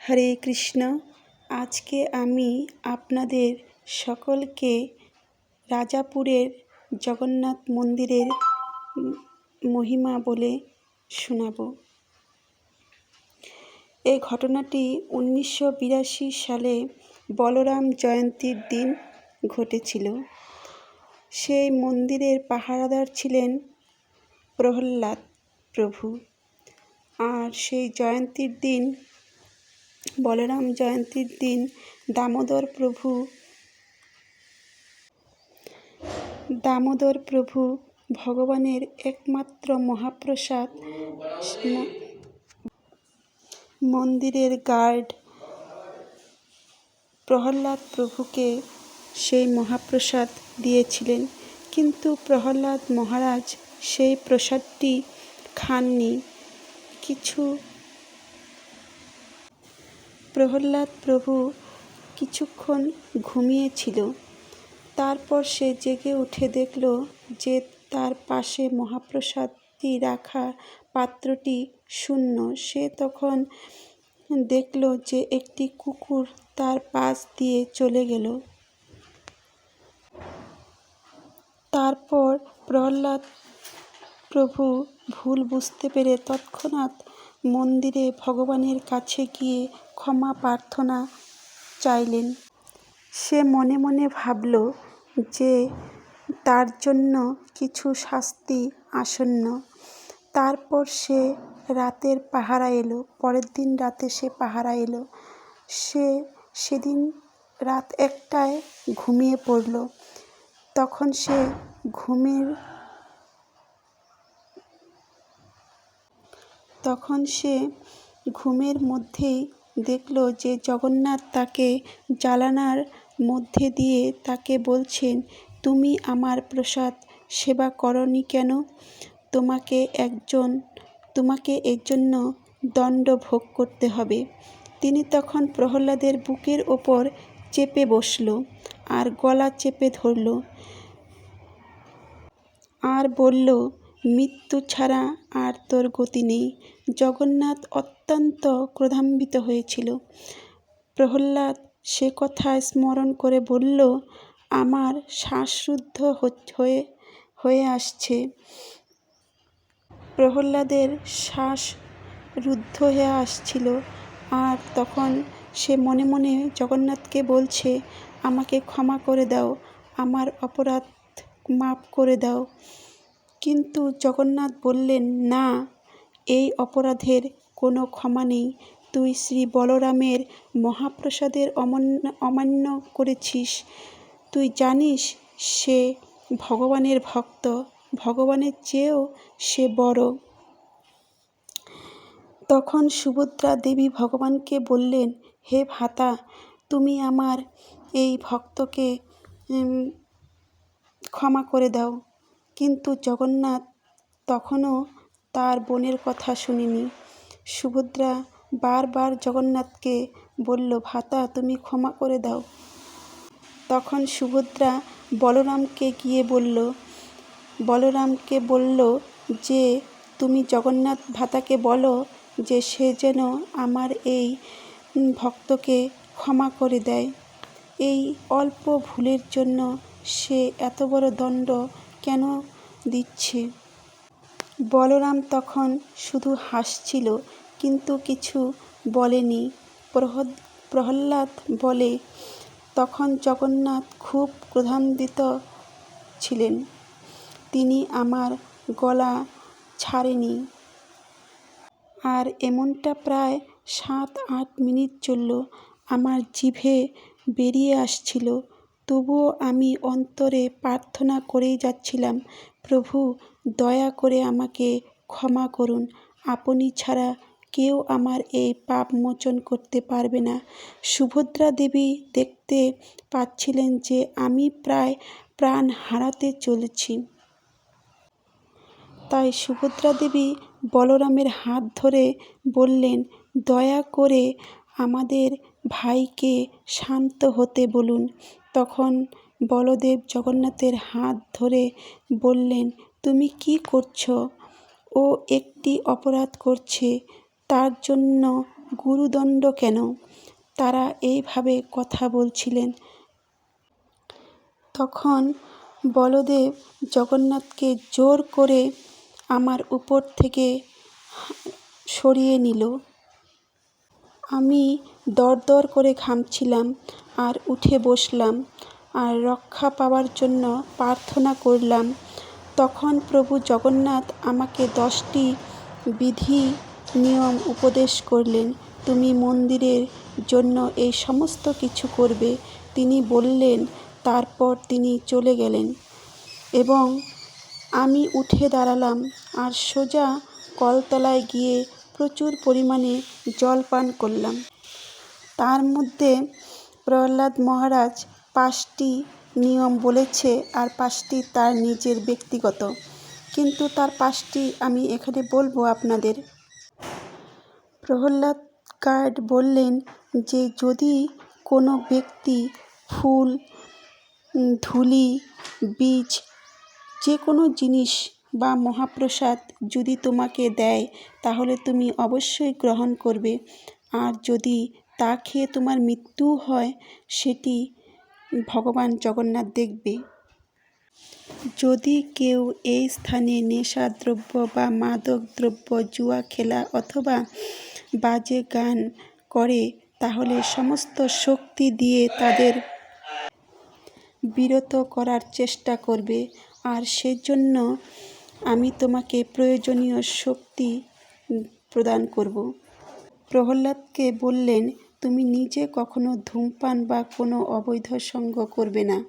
হরে কৃষ্ণ। আজকে আমি আপনাদের সকলকে রাজাপুরের জগন্নাথ মন্দিরের মহিমা বলে শোনাব। এই ঘটনাটি উনিশশো বিরাশি সালে বলরাম জয়ন্তীর দিন ঘটেছিল। সেই মন্দিরের পাহারাদার ছিলেন প্রহ্লাদ প্রভু। আর সেই জয়ন্তীর দিন বলরাম জয়ন্তীর দিন, দামোদর প্রভু। দামোদর প্রভু ভগবানের একমাত্র মহাপ্রসাদ। মন্দিরের গার্ড প্রহ্লাদ প্রভুকে সেই মহাপ্রসাদ দিয়েছিলেন। কিন্তু প্রহ্লাদ মহারাজ সেই প্রসাদটি খাননি। কিছু প্রহ্লাদ প্রভু কিছুক্ষণ ঘুমিয়েছিল। তারপর সে জেগে উঠে দেখল যে তার পাশে মহাপ্রসাদটি রাখা পাত্রটি শূন্য। সে তখন দেখল যে একটি কুকুর তার পাশ দিয়ে চলে গেল। তারপর প্রহ্লাদ প্রভু ভুল বুঝতে পেরে তৎক্ষণাৎ মন্দিরে ভগবানের কাছে গিয়ে ক্ষমা প্রার্থনা চাইলেন। সে মনে মনে ভাবল যে তার জন্য কিছু শাস্তি আসন্ন। তারপর সে রাতের পাহারা এলো, পরের দিন রাতে সে পাহারা এলো। সে সেদিন রাত একটায় ঘুমিয়ে পড়ল। তখন সে ঘুমের তখন সে ঘুমের মধ্যেই দেখল যে জগন্নাথ তাকে জ্বালানার মধ্যে দিয়ে তাকে বলছেন, তুমি আমার প্রসাদ সেবা করনি কেন? তোমাকে একজন, তোমাকে এর জন্য দণ্ড ভোগ করতে হবে। তিনি তখন প্রহ্লাদের বুকের ওপর চেপে বসল আর গলা চেপে ধরল আর বলল মৃত্যু ছাড়া আর তোর গতি নেই। জগন্নাথ অত্যন্ত ক্রোধান্বিত হয়েছিল। প্রহ্লাদ সে কথা স্মরণ করে বলল, আমার শ্বাসরুদ্ধ হয়ে হয়ে আসছে। প্রহ্লাদের শ্বাস রুদ্ধ হয়ে আসছিল। আর তখন সে মনে মনে জগন্নাথকে বলছে, আমাকে ক্ষমা করে দাও। আমার অপরাধ মাপ করে দাও। কিন্তু জগন্নাথ বললেন, না, এই অপরাধের কোনো ক্ষমা নেই। তুই শ্রী বলরামের মহাপ্রসাদের অমান্য অমান্য করেছিস। তুই জানিস, সে ভগবানের ভক্ত। ভগবানের চেয়েও সে বড়। তখন সুভদ্রা দেবী ভগবানকে বললেন, হে ভাতা, তুমি আমার এই ভক্তকে ক্ষমা করে দাও। কিন্তু জগন্নাথ তখনও তার বোনের কথা শুনিনি। সুভদ্রা বারবার জগন্নাথকে বলল, ভাতা, তুমি ক্ষমা করে দাও। তখন সুভদ্রা বলরামকে গিয়ে বলল, বলরামকে বলল যে, তুমি জগন্নাথ ভাতাকে বলো যে, সে যেন আমার এই ভক্তকে ক্ষমা করে দেয়। এই অল্প ভুলের জন্য সে এত বড় দণ্ড কেন দিচ্ছে? বলরাম তখন শুধু হাসছিল, কিন্তু কিছু বলেনি। প্রহদ, প্রহ্লাদ বলে, তখন জগন্নাথ খুব ক্রোধান্বিত ছিলেন। তিনি আমার গলা ছাড়েনি। আর এমনটা প্রায় সাত আট মিনিট চলল। আমার জিভে বেরিয়ে আসছিল। তবুও আমি অন্তরে প্রার্থনা করেই যাচ্ছিলাম, প্রভু, দয়া করে আমাকে ক্ষমা করুন। আপনি ছাড়া কেউ আমার এই পাপ মোচন করতে পারবে না। সুভদ্রা দেবী দেখতে পাচ্ছিলেন যে আমি প্রায় প্রাণ হারাতে চলেছি। তাই সুভদ্রা দেবী বলরামের হাত ধরে বললেন, দয়া করে আমাদের ভাইকে শান্ত হতে বলুন। তখন বলদেব জগন্নাথের হাত ধরে বললেন, তুমি কি করছ? ও একটি অপরাধ করছে। তার জন্য গুরুদণ্ড কেন? তারা এইভাবে কথা বলছিলেন। তখন বলদেব জগন্নাথকে জোর করে আমার উপর থেকে সরিয়ে নিল। আমি দরদর করে ঘামছিলাম আর উঠে বসলাম আর রক্ষা পাওয়ার জন্য প্রার্থনা করলাম। তখন প্রভু জগন্নাথ আমাকে দশটি বিধি, নিয়ম, উপদেশ করলেন, তুমি মন্দিরের জন্য এই সমস্ত কিছু করবে। তিনি বললেন, তারপর তিনি চলে গেলেন এবং আমি উঠে দাঁড়ালাম আর সোজা কলতলায় গিয়ে প্রচুর পরিমাণে জল পান করলাম। তার মধ্যে প্রহ্লাদ মহারাজ পাঁচটি নিয়ম বলেছে আর পাঁচটি তার নিজের ব্যক্তিগত। কিন্তু তার পাঁচটি আমি এখানে বলব আপনাদের। প্রহ্লাদ গার্ড বললেন যে, যদি কোনো ব্যক্তি ফুল, ধুলি, বীজ, যে কোনো জিনিস বা মহাপ্রসাদ যদি তোমাকে দেয়, তাহলে তুমি অবশ্যই গ্রহণ করবে। আর যদি তা খেয়ে তোমার মৃত্যু হয়, সেটি ভগবান জগন্নাথ দেখবে। যদি কেউ এই স্থানে নেশাদ্রব্য বা মাদক দ্রব্য জুয়া খেলা অথবা বাজে গান করে, তাহলে সমস্ত শক্তি দিয়ে তাদের বিরত করার চেষ্টা করবে। আর সেজন্য আমি তোমাকে প্রয়োজনীয় শক্তি প্রদান করব। প্রহ্লাদকে বললেন, তুমি নিজে কখনো ধূমপান বা কোনো অবৈধ সঙ্গ করবে না।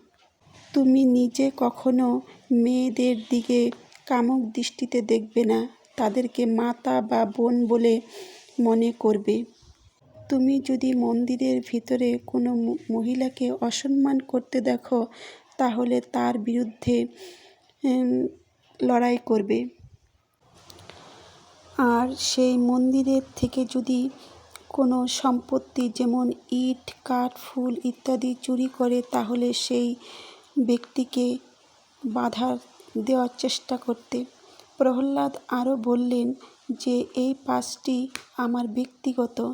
তুমি নিজে কখনো মেয়েদের দিকে কামুক দৃষ্টিতে দেখবে না। তাদেরকে মাতা বা বোন বলে মনে করবে। তুমি যদি মন্দিরের ভিতরে কোনো মহিলাকে অসম্মান করতে দেখো, তাহলে তার বিরুদ্ধে লড়াই করবে। আর সেই মন্দিরের থেকে যদি কোনো সম্পত্তি যেমন ইট, কাঠ, ফুল ইত্যাদি চুরি করে, তাহলে সেই ব্যক্তিকে বাধা দেওয়ার চেষ্টা করতে। প্রহ্লাদ আরও বললেন যে, এই পাঁচটি আমার ব্যক্তিগত।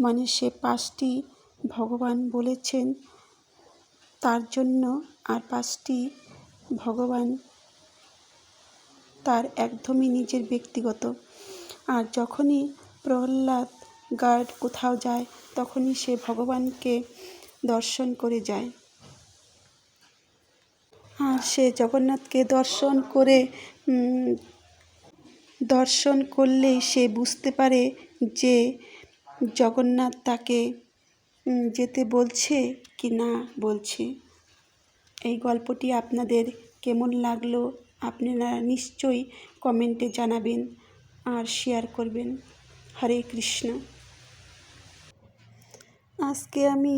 মানে সে পাঁচটি ভগবান বলেছেন, তার জন্য আর পাঁচটি ভগবান তার একদমই নিজের ব্যক্তিগত। আর যখনই প্রহ্লাদ গার্ড কোথাও যায়, তখনই সে ভগবানকে দর্শন করে যায়। আর সে জগন্নাথকে দর্শন করে দর্শন করলেই সে বুঝতে পারে যে জগন্নাথ তাকে যেতে বলছে কি না বলছে। এই গল্পটি আপনাদের কেমন লাগল আপনারা নিশ্চয়ই কমেন্টে জানাবেন আর শেয়ার করবেন। হরে কৃষ্ণ। আজকে আমি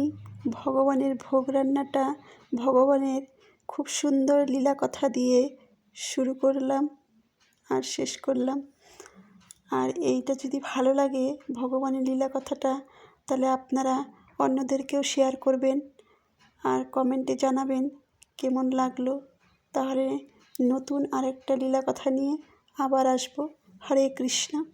ভগবানের ভোগ রান্নাটা ভগবানের খুব সুন্দর লীলা কথা দিয়ে শুরু করলাম আর শেষ করলাম। আর এইটা যদি ভালো লাগে ভগবানের লীলা কথাটা, তাহলে আপনারা অন্যদেরকেও শেয়ার করবেন আর কমেন্টে জানাবেন কেমন লাগল। তাহলে নতুন আরেকটা লীলা কথা নিয়ে আবার আসব। হরে কৃষ্ণ।